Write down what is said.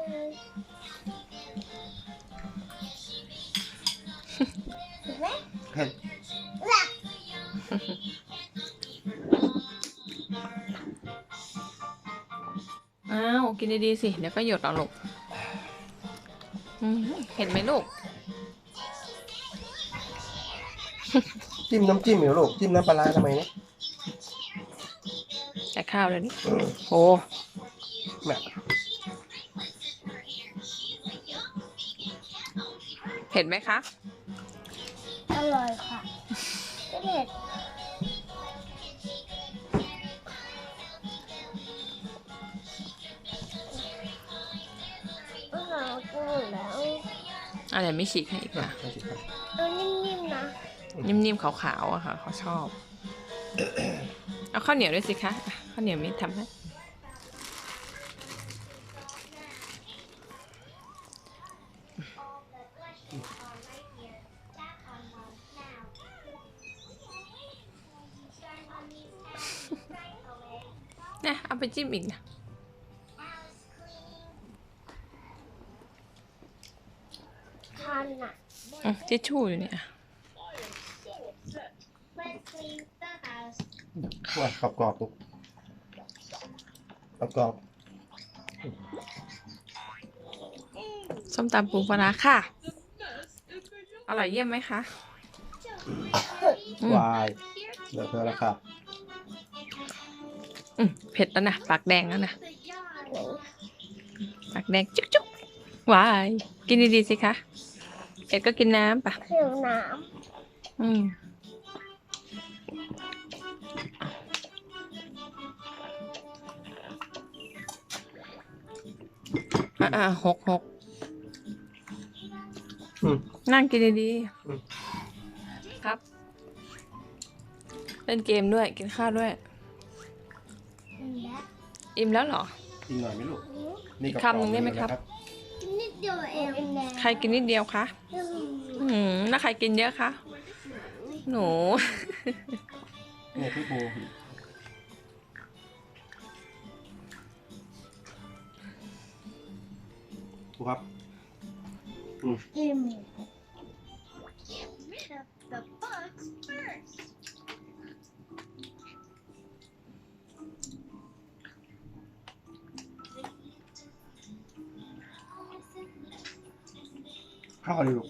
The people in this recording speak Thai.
อ้าวกินดีๆสิ เดี๋ยวก็หยดเอาลูกอืมเห็นไหมลูก จิ้มน้ำจิ้มเหรอลูก จิ้มน้ำปลาร้าทำไมเนี่ยแต่ข้าวเลยนี่โอ้แม่ เห็นไหมคะ อร่อยค่ะไม่เผ็ดอร่อยกินหมดแล้วอะเดี๋ยวไม่ฉีกให้อีกนะไม่สิครับเอานิ่มๆนะนิ่มๆขาวๆอะค่ะเขาชอบ เอาข้าวเหนียวด้วยสิคะอะข้าวเหนียวมิทำให้ นะเอาไปจิ้มอีกนะคันอะอืมทิชชู่อยู่เนี่ยว่ากรอบกรอบๆลูกกรอบกรอบส้มตำปูปลาร้าค่ะ อร่อยเยี่ยมไหมคะอืมๆวายเหลือเพื่อแล้วครับ อืมเผ็ดแล้วนะ ปากแดงแล้วนะ ปากแดงจุ๊กจุ๊กวาย กินดีๆสิคะเอ็ดก็กินน้ำปะเขียวน้อืมอะอะหกหกอืมนั่งกินดีอืมๆครับ เล่นเกมด้วย กินข้าวด้วยำและ อิ่มแล้วเหรอกินหน่อยไหมลูกนี่อีกคำหนึ่งได้ไหมครับนิดเดียวเองแดงใครกินนิดเดียวคะอืมแล้วใครกินเยอะคะ หนู เนี่ยพี่ปูปูครับ อิ่ม ข้าวดิลูก